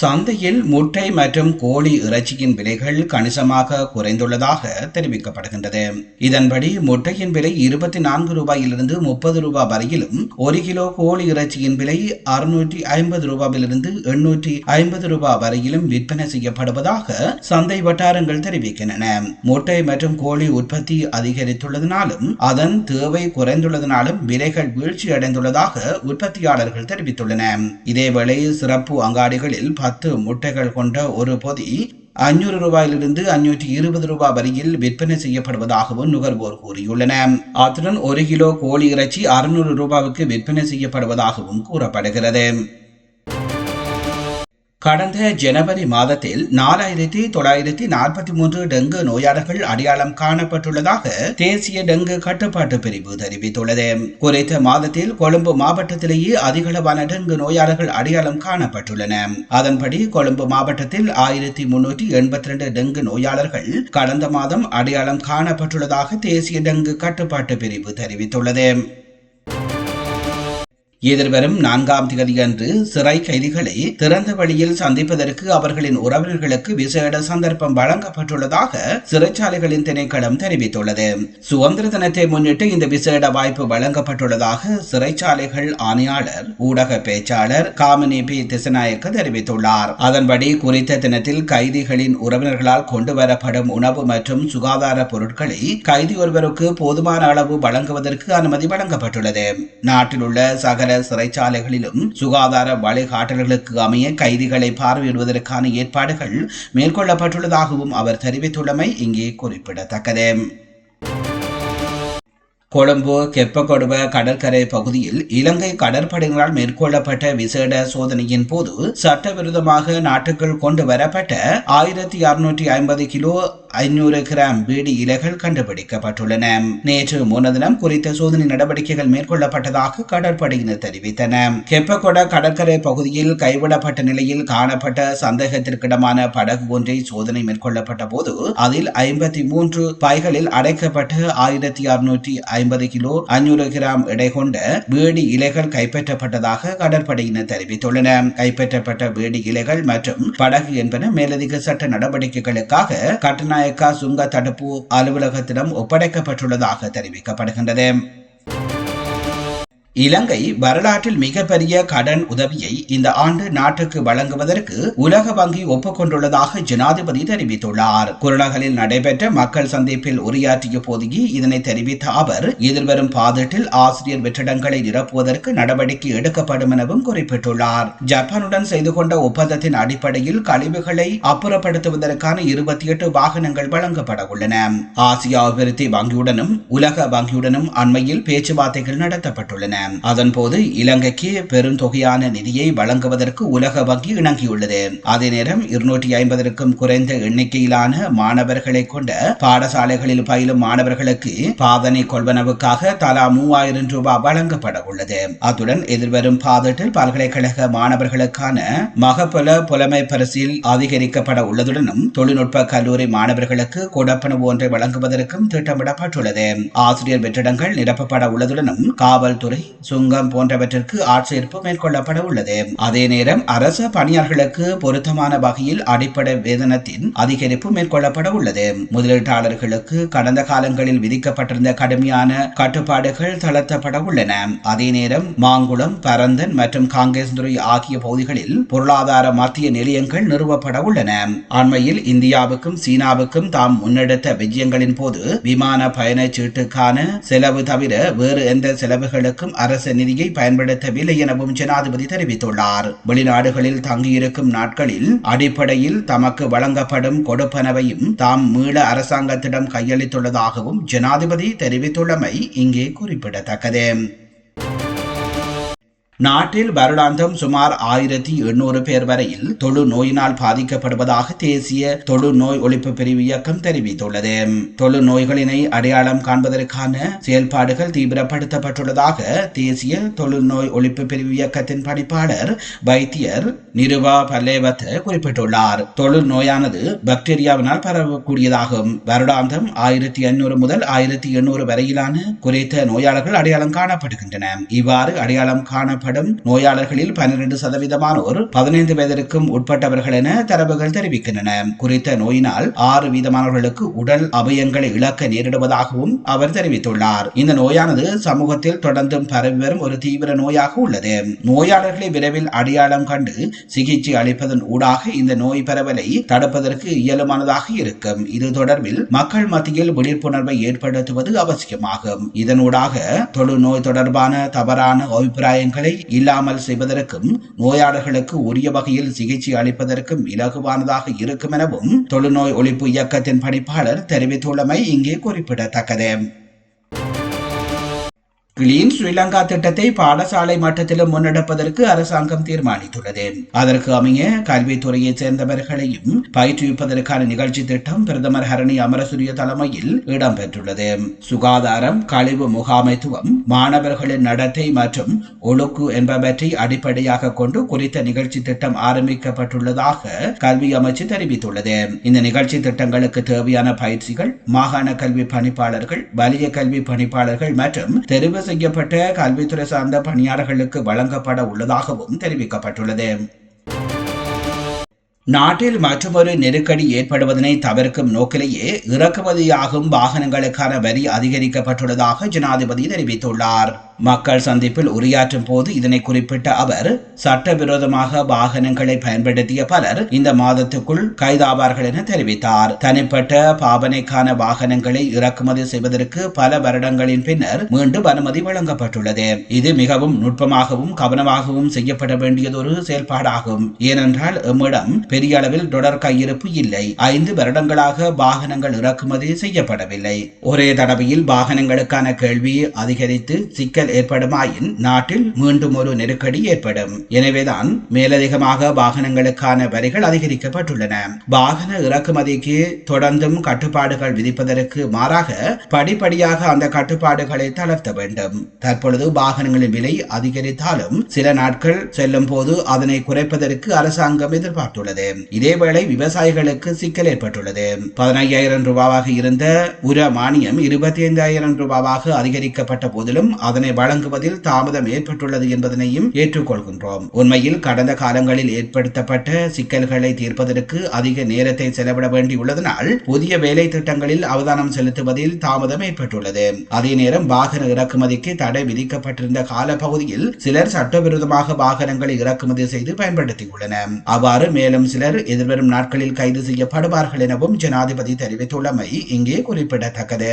சந்தையில் முட்டை மற்றும் கோழி இறைச்சியின் விலைகள் கணிசமாக குறைந்துள்ளதாக தெரிவிக்கப்படுகின்றது. இதன்படி முட்டையின் விலை இருபத்தி நான்கு ரூபாயிலிருந்து முப்பது ரூபாய் வரையிலும் ஒரு கிலோ கோழி இறைச்சியின் விலை அறுநூற்றி ஐம்பது ரூபாயிலிருந்து எண்ணூற்றி ஐம்பது ரூபாய் வரையிலும் விற்பனை செய்யப்படுவதாக சந்தை வட்டாரங்கள் தெரிவிக்கின்றன. முட்டை மற்றும் கோழி உற்பத்தி அதிகரித்துள்ளதனாலும் அதன் தேவை குறைந்துள்ளதனாலும் விலைகள் வீழ்ச்சி அடைந்துள்ளதாக உற்பத்தியாளர்கள் தெரிவித்துள்ளனர். இதேவேளை சிறப்பு அங்காடிகளில் பத்து முட்டைகள் கொண்ட ஒரு பொதி அஞ்சூறு ரூபாயிலிருந்து அஞ்சூற்றி இருபது ரூபாய் வரையில் விற்பனை செய்யப்படுவதாகவும் நுகர்வோர் கூறியுள்ளனர். அத்துடன் ஒரு கிலோ கோழி இறைச்சி அறுநூறு ரூபாவுக்கு விற்பனை செய்யப்படுவதாகவும் கூறப்படுகிறது. கடந்த ஜனவரி மாதத்தில் நாலாயிரத்தி தொள்ளாயிரத்தி நாற்பத்தி மூன்று டெங்கு நோயாளர்கள் அடையாளம் காணப்பட்டுள்ளதாக தேசிய டெங்கு கட்டுப்பாட்டு பிரிவு தெரிவித்துள்ளது. குறித்த மாதத்தில் கொழும்பு மாவட்டத்திலேயே அதிகளவான டெங்கு நோயாளர்கள் அடையாளம் காணப்பட்டுள்ளன. அதன்படி கொழும்பு மாவட்டத்தில் ஆயிரத்தி முன்னூற்றி எண்பத்தி ரெண்டு டெங்கு நோயாளர்கள் கடந்த மாதம் அடையாளம் காணப்பட்டுள்ளதாக தேசிய டெங்கு கட்டுப்பாட்டு பிரிவு தெரிவித்துள்ளது. எதிர்வரும் நான்காம் தேதி அன்று சிறை கைதிகளை திறந்த வழியில் சந்திப்பதற்கு அவர்களின் உறவினர்களுக்கு விசேட சந்தர்ப்பம் வழங்கப்பட்டுள்ளதாக சிறைச்சாலைகளின் திணைக்களம் தெரிவித்துள்ளது. சுதந்திர தினத்தை முன்னிட்டு இந்த விசேட வாய்ப்பு வழங்கப்பட்டுள்ளதாக சிறைச்சாலைகள் ஆணையாளர் ஊடக பேச்சாளர் காமினி பி. திசநாயக்க தெரிவித்துள்ளார். அதன்படி குறித்த தினத்தில் கைதிகளின் உறவினர்களால் கொண்டு வரப்படும் உணவு மற்றும் சுகாதார பொருட்களை கைதி ஒருவருக்கு போதுமான அளவு வழங்குவதற்கு அனுமதி வழங்கப்பட்டுள்ளது. நாட்டில் உள்ள சகல சிறைச்சாலைகளிலும் சுகாதார வழிகாட்டல்களுக்கு அமைய கைதிகளை பார்வையிடுவதற்கான ஏற்பாடுகள் மேற்கொள்ளப்பட்டுள்ளதாகவும் அவர் தெரிவித்துள்ளமை இங்கே குறிப்பிடத்தக்கது. கொழும்பு கெப்பகொடுவ கடற்கரை பகுதியில் இலங்கை கடற்படையினரால் மேற்கொள்ளப்பட்ட விசேட சோதனையின் போது சட்டவிரோதமாக நாட்டுக்குள் கொண்டு வரப்பட்ட ஆயிரத்தி அறுநூற்றி ஐம்பது கிலோ ஐநூறு கிராம் பீடி இலைகள் கண்டுபிடிக்கப்பட்டுள்ளன. நேற்று முன்னதினம் குறித்த சோதனை நடவடிக்கைகள் மேற்கொள்ளப்பட்டதாக கடற்படையினர் தெரிவித்தன. கெப்பகொட கடற்கரை பகுதியில் கைவிடப்பட்ட நிலையில் காணப்பட்ட சந்தேகத்திற்கிடமான படகு ஒன்றை சோதனை மேற்கொள்ளப்பட்ட போது அதில் ஐம்பத்தி மூன்று பைகளில் அடைக்கப்பட்ட ஆயிரத்தி அறுநூற்றி ஐம்பது கிலோ ஐநூறு கிராம் எடை கொண்ட வேடி இலைகள் கைப்பற்றப்பட்டதாக கடற்படையினர் தெரிவித்துள்ளன. கைப்பற்றப்பட்ட வேடி இலைகள் மற்றும் படகு என்பன மேலதிக சட்ட நடவடிக்கைகளுக்காக கட்டநாயக்கா சுங்க தடுப்பு அலுவலகத்திடம் ஒப்படைக்கப்பட்டுள்ளதாக தெரிவிக்கப்படுகின்றது. இலங்கை வரலாற்றில் மிகப்பெரிய கடன் உதவியை இந்த ஆண்டு நாட்டுக்கு வழங்குவதற்கு உலக வங்கி ஒப்புக்கொண்டுள்ளதாக ஜனாதிபதி தெரிவித்துள்ளார். குருநகலில் நடைபெற்ற மக்கள் சந்திப்பில் உரையாற்றிய போதையே இதனை தெரிவித்த அவர் எதிர்வரும் பாதீட்டில் ஆசிரியர் வெற்றிடங்களை நிரப்புவதற்கு நடவடிக்கை எடுக்கப்படும் எனவும் குறிப்பிட்டுள்ளார். ஜப்பானுடன் செய்து கொண்ட ஒப்பந்தத்தின் அடிப்படையில் கழிவுகளை அப்புறப்படுத்துவதற்கான இருபத்தி எட்டு வாகனங்கள் வழங்கப்பட உள்ளன. ஆசியா அபிவிருத்தி வங்கியுடனும் உலக வங்கியுடனும் அண்மையில் பேச்சுவார்த்தைகள் நடத்தப்பட்டுள்ளன. அதன்போது இலங்கைக்கு பெரும் தொகையான நிதியை வழங்குவதற்கு உலக வங்கி இணங்கியுள்ளது. அதே நேரம் இருநூற்றி ஐம்பதற்கும் குறைந்த எண்ணிக்கையிலான மாணவர்களை கொண்ட பாடசாலைகளில் பயிலும் மாணவர்களுக்கு பாதனை கொள்வனவுக்காக தலா மூவாயிரம் ரூபாய் வழங்கப்பட உள்ளது. அத்துடன் எதிர்வரும் பாதட்டில் பல்கலைக்கழக மாணவர்களுக்கான மகபல புலமை பரிசில் அதிகரிக்கப்பட உள்ளதுடனும் தொழில்நுட்ப கல்லூரி மாணவர்களுக்கு கொடுப்பனவு ஒன்றை வழங்குவதற்கும் திட்டமிடப்பட்டுள்ளது. ஆசிரியர் வெற்றிடங்கள் நிரப்பப்பட உள்ளதுடனும் காவல்துறை சுங்கம் போன்றவற்றிற்கு ஆட்சேர்ப்பு மேற்கொள்ளப்பட உள்ளது. அதே நேரம் அரசு பணியாளர்களுக்கு பொருத்தமான வகையில் அடிப்படை வேதனத்தின் அதிகரிப்பு மேற்கொள்ளப்பட உள்ளது. முதலீட்டாளர்களுக்கு கடந்த காலங்களில் விதிக்கப்பட்டிருந்த கடுமையான கட்டுப்பாடுகள் தளர்த்தப்பட உள்ளன. அதே நேரம் மாங்குளம் பரந்தன் மற்றும் காங்கேஸ்துறை ஆகிய பகுதிகளில் பொருளாதார மத்திய நிலையங்கள் நிறுவப்பட உள்ளன. அண்மையில் இந்தியாவுக்கும் சீனாவுக்கும் தாம் முன்னெடுத்த விஜயங்களின் போது விமான பயணச்சீட்டுக்கான செலவு தவிர வேறு எந்த செலவுகளுக்கும் அரசு நிதியை பயன்படுத்தவில்லை எனவும் ஜனாதிபதி தெரிவித்துள்ளார். வெளிநாடுகளில் தங்கியிருக்கும் நாட்களில் அடிப்படையில் தமக்கு வழங்கப்படும் கொடுப்பனவையும் தாம் மீள அரசாங்கத்திடம் கையளித்துள்ளதாகவும் ஜனாதிபதி தெரிவித்துள்ளமை இங்கே குறிப்பிடத்தக்கது. நாட்டில் வருடாந்தம் சுமார் ஆயிரத்தி எண்ணூறு பேர் வரையில் தொழு நோயினால் பாதிக்கப்படுவதாக தேசிய தொழு நோய் ஒழிப்பு பிரிவு இயக்கம் தெரிவித்துள்ளது. தொழு நோய்களினை அடையாளம் காண்பதற்கான செயல்பாடுகள் தீவிரப்படுத்தப்பட்டுள்ளதாக தேசிய தொழு நோய் ஒழிப்பு பிரிவு இயக்கத்தின் பணிப்பாளர் வைத்தியர் நிருவா பல்லேவத்த குறிப்பிட்டுள்ளார். தொழு நோயானது பாக்டீரியாவினால் பரவக்கூடியதாகும். வருடாந்தம் ஆயிரத்தி எண்ணூறு முதல் ஆயிரத்தி எண்ணூறு வரையிலான குறைத்த நோயாளர்கள் அடையாளம் காணப்படுகின்றன. இவ்வாறு அடையாளம் காணப்படும் நோயாளர்களில் பன்னிரண்டு சதவீதமானோர் பதினைந்து வயதிற்கும் உட்பட்டவர்கள் என தரவுகள் தெரிவிக்கின்றன. குறித்த நோயினால் ஆறு வீதமானவர்களுக்கு உடல் அவயங்களை இழக்க நேரிடுவதாகவும் அவர் தெரிவித்துள்ளார். இந்த நோயானது சமூகத்தில் தொடர்ந்தும் பரவி வரும் ஒரு தீவிர நோயாக உள்ளது. நோயாளர்களை விரைவில் அடையாளம் கண்டு சிகிச்சை அளிப்பதன் ஊடாக இந்த நோய் பரவலை தடுப்பதற்கு இயலுமானதாக இருக்கும். இது தொடர்பில் மக்கள் மத்தியில் விழிப்புணர்வை ஏற்படுத்துவது அவசியமாகும். இதனூடாக தொழுநோய் தொடர்பான தவறான அபிப்பிராயங்களை இல்லாமல் செய்வதற்கும் நோயாளர்களுக்கு உரிய வகையில் சிகிச்சை அளிப்பதற்கும் இலகுவானதாக இருக்கும் எனவும் தொழுநோய் ஒழிப்பு இயக்கத்தின் பணிப்பாளர் தெரிவித்துள்ளமை இங்கே குறிப்பிடத்தக்கது. கிளீன் ஸ்ரீலங்கா திட்டத்தை பாடசாலை மட்டத்திலும் முன்னெடுப்பதற்கு அரசாங்கம் தீர்மானித்துள்ளது. அதற்கு அமைய கல்வித்துறையைச் சேர்ந்தவர்களையும் பயிற்றுவிப்பதற்கான நிகழ்ச்சி திட்டம் பிரதமர் ஹரணி அமரசூரிய தலைமையில் இடம்பெற்றுள்ளது. சுகாதாரம் கழிவு முகாமைத்துவம் மாணவர்களின் நடத்தை மற்றும் ஒழுக்கு என்பவற்றை அடிப்படையாக கொண்டு குறித்த நிகழ்ச்சி திட்டம் ஆரம்பிக்கப்பட்டுள்ளதாக கல்வி அமைச்சு தெரிவித்துள்ளது. இந்த நிகழ்ச்சி திட்டங்களுக்கு தேவையான பயிற்சிகள் மாகாண கல்வி பணிப்பாளர்கள் வலிய கல்வி பணிப்பாளர்கள் மற்றும் தெரிவு செய்யப்பட்ட கல்வித்துறை சார்ந்த பணியாளர்களுக்கு வழங்கப்பட உள்ளதாகவும் தெரிவிக்கப்பட்டுள்ளது. நாட்டில் மற்றொரு நெருக்கடி ஏற்படுவதனை தவிர்க்கும் நோக்கிலேயே இறக்குமதியாகும் வாகனங்களுக்கான வரி அதிகரிக்கப்பட்டுள்ளதாக ஜனாதிபதி தெரிவித்துள்ளார். மக்கள் சந்திப்பில் உரையாற்றும் போது இதனை குறிப்பிட்ட அவர் சட்டவிரோதமாக வாகனங்களை பயன்படுத்திய பலர் இந்த மாதத்துக்குள் கைதாவார்கள் என தெரிவித்தார். தனிப்பட்ட பாவனைக்கான வாகனங்களை இறக்குமதி செய்வதற்கு பல வருடங்களின் பின்னர் மீண்டும் அனுமதி வழங்கப்பட்டுள்ளது. இது மிகவும் நுட்பமாகவும் கவனமாகவும் செய்யப்பட வேண்டியதொரு செயல்பாடாகும். ஏனென்றால் எம்மிடம் பெரிய அளவில் தொடர் கையிருப்பு இல்லை. ஐந்து வருடங்களாக வாகனங்கள் இறக்குமதி செய்யப்படவில்லை. ஒரே தடவையில் வாகனங்களுக்கான கேள்வி அதிகரித்து சிக்கல் ஏற்படுமாயின் நாட்டில் மீண்டும் ஒரு நெருக்கடி ஏற்படும். எனவேதான் மேலதிகமாக வாகனங்களுக்கான வரிகள் அதிகரிக்கப்பட்டுள்ளன. வாகன இறக்குமதிக்கு தொடர்ந்தும் கட்டுப்பாடுகள் விதிப்பதற்கு மாறாக படிப்படியாக அந்த கட்டுப்பாடுகளை தளர்த்த வேண்டும். தற்பொழுது வாகனங்களின் விலை அதிகரித்தாலும் சில நாட்கள் செல்லும் போது அதனை குறைப்பதற்கு அரசாங்கம் எதிர்பார்த்துள்ளது. இதேவேளை விவசாயிகளுக்கு சிக்கல் ஏற்பட்டுள்ளது. பதினையாயிரம் ரூபாவாக இருந்த உர மானியம் இருபத்தி ஐந்தாயிரம் ரூபாவாக அதிகரிக்கப்பட்ட போதிலும் அதனை வழங்குவதில் தாமதம் ஏற்பட்டுள்ளது என்பதனையும் ஏற்றுக்கொள்கின்றோம். உண்மையில் கடந்த காலங்களில் ஏற்படுத்தப்பட்ட சிக்கல்களை தீர்ப்பதற்கு அதிக நேரத்தை செலவிட வேண்டியுள்ளதனால் புதிய வேலை திட்டங்களில் அவதானம் செலுத்துவதில் தாமதம் ஏற்பட்டுள்ளது. அதே நேரம் வாகன இறக்குமதிக்கு தடை விதிக்கப்பட்டிருந்த கால பகுதியில் சிலர் சட்டவிரோதமாக வாகனங்களை இறக்குமதி செய்து பயன்படுத்தியுள்ளனர். அவ்வாறு மேலும் சிலர் எதிர்வரும் நாட்களில் கைது செய்யப்படுவார்கள் எனவும் ஜனாதிபதி தெரிவித்துள்ளமை இங்கே குறிப்பிடத்தக்கது.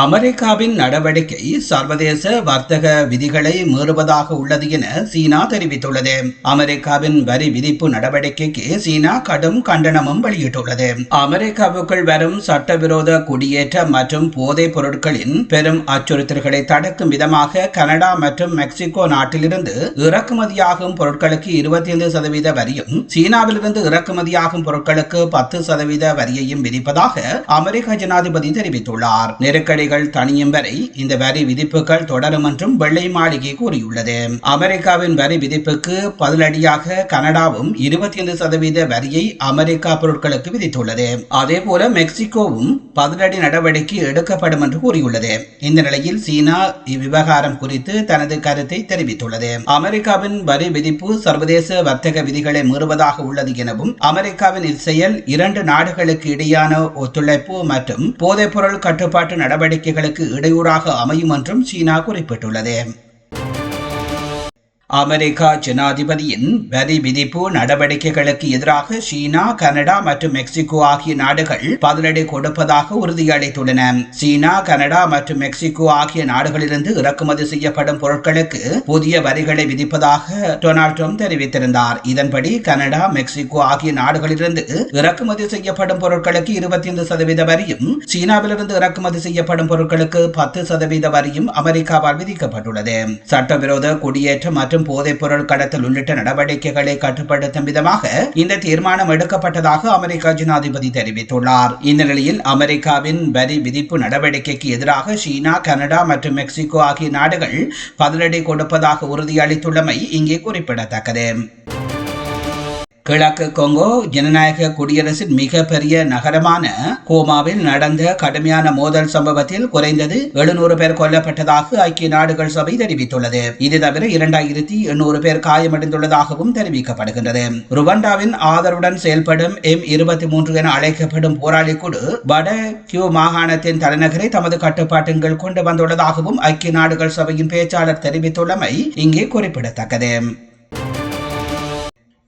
அமெரிக்காவின் நடவடிக்கை சர்வதேச வர்த்தக விதிகளை மீறுவதாக உள்ளது என சீனா தெரிவித்துள்ளது. அமெரிக்காவின் வரி விதிப்பு நடவடிக்கைக்கு சீனா கடும் கண்டனமும் வெளியிட்டுள்ளது. அமெரிக்காவுக்குள் வரும் சட்டவிரோத குடியேற்ற மற்றும் போதைப் பொருட்களின் பெரும் அச்சுறுத்தல்களை தடுக்கும் விதமாக கனடா மற்றும் மெக்சிகோ நாட்டிலிருந்து இறக்குமதியாகும் பொருட்களுக்கு இருபத்தி ஐந்து சதவீத வரியும் சீனாவிலிருந்து இறக்குமதியாகும் பொருட்களுக்கு பத்து சதவீத வரியையும் விதிப்பதாக அமெரிக்க ஜனாதிபதி தெரிவித்துள்ளார். நெருக்கடி நெருக்கடிகள் தனியும் வரை இந்த வரி விதிப்புகள் தொடரும் என்றும் வெள்ளை மாளிகை கூறியுள்ளது. அமெரிக்காவின் வரி விதிப்புக்கு பதிலடியாக கனடாவும் இருபத்தி ஐந்து சதவீத வரியை அமெரிக்கா பொருட்களுக்கு விதித்துள்ளது. அதேபோல மெக்சிகோவும் பதிலடி நடவடிக்கை எடுக்கப்படும் என்று கூறியுள்ளது. இந்த நிலையில் சீனா இவ்விவகாரம் குறித்து தனது கருத்தை தெரிவித்துள்ளது. அமெரிக்காவின் வரி விதிப்பு சர்வதேச வர்த்தக விதிகளை மீறுவதாக உள்ளது எனவும் அமெரிக்காவின் இச்செயல் இரண்டு நாடுகளுக்கு இடையான ஒத்துழைப்பு மற்றும் போதைப்பொருள் கட்டுப்பாட்டு நடவடிக்கை நடவடிக்கைகளுக்கு இடையூறாக அமையும் என்றும் சீனா குறிப்பிட்டுள்ளது. அமெரிக்கா ஜனாதிபதியின் வரி விதிப்பு நடவடிக்கைகளுக்கு எதிராக சீனா கனடா மற்றும் மெக்சிகோ ஆகிய நாடுகள் பதிலடி கொடுப்பதாக உறுதியளித்துள்ளன. சீனா கனடா மற்றும் மெக்சிகோ ஆகிய நாடுகளிலிருந்து இறக்குமதி செய்யப்படும் பொருட்களுக்கு புதிய வரிகளை விதிப்பதாக டொனால்ட் ட்ரம்ப் தெரிவித்திருந்தார். இதன்படி கனடா மெக்சிகோ ஆகிய நாடுகளிலிருந்து இறக்குமதி செய்யப்படும் பொருட்களுக்கு இருபத்தி ஐந்து சதவீத வரியும் சீனாவிலிருந்து இறக்குமதி செய்யப்படும் பொருட்களுக்கு பத்து சதவீத வரியும் அமெரிக்காவால் விதிக்கப்பட்டுள்ளது. சட்டவிரோத குடியேற்றம் மற்றும் போதைப் பொருள் கடத்தல் உள்ளிட்ட நடவடிக்கைகளை கட்டுப்படுத்தும் விதமாக இந்த தீர்மானம் எடுக்கப்பட்டதாக அமெரிக்க ஜனாதிபதி தெரிவித்துள்ளார். இந்த நிலையில் அமெரிக்காவின் வரி விதிப்பு நடவடிக்கைக்கு எதிராக சீனா கனடா மற்றும் மெக்சிகோ ஆகிய நாடுகள் பதிலடி கொடுப்பதாக உறுதியளித்துள்ளமை இங்கே குறிப்பிடத்தக்கது. கிழக்கு கொங்கோ ஜனநாயக குடியரசின் மிக பெரிய நகரமான கோமாவில் நடந்த கடுமையான மோதல் சம்பவத்தில் குறைந்தது எழுநூறு பேர் கொல்லப்பட்டதாக ஐக்கிய நாடுகள் சபை தெரிவித்துள்ளது. இது தவிர இரண்டாயிரத்தி எண்ணூறு பேர் காயமடைந்துள்ளதாகவும் தெரிவிக்கப்படுகின்றது. ருவண்டாவின் ஆதரவுடன் செயல்படும் எம் இருபத்தி மூன்று என அழைக்கப்படும் போராளி குழு வட கியூ மாகாணத்தின் தலைநகரை தமது கட்டுப்பாட்டுங்கள் கொண்டு வந்துள்ளதாகவும் ஐக்கிய நாடுகள் சபையின் பேச்சாளர் தெரிவித்துள்ளமை இங்கே குறிப்பிடத்தக்கது.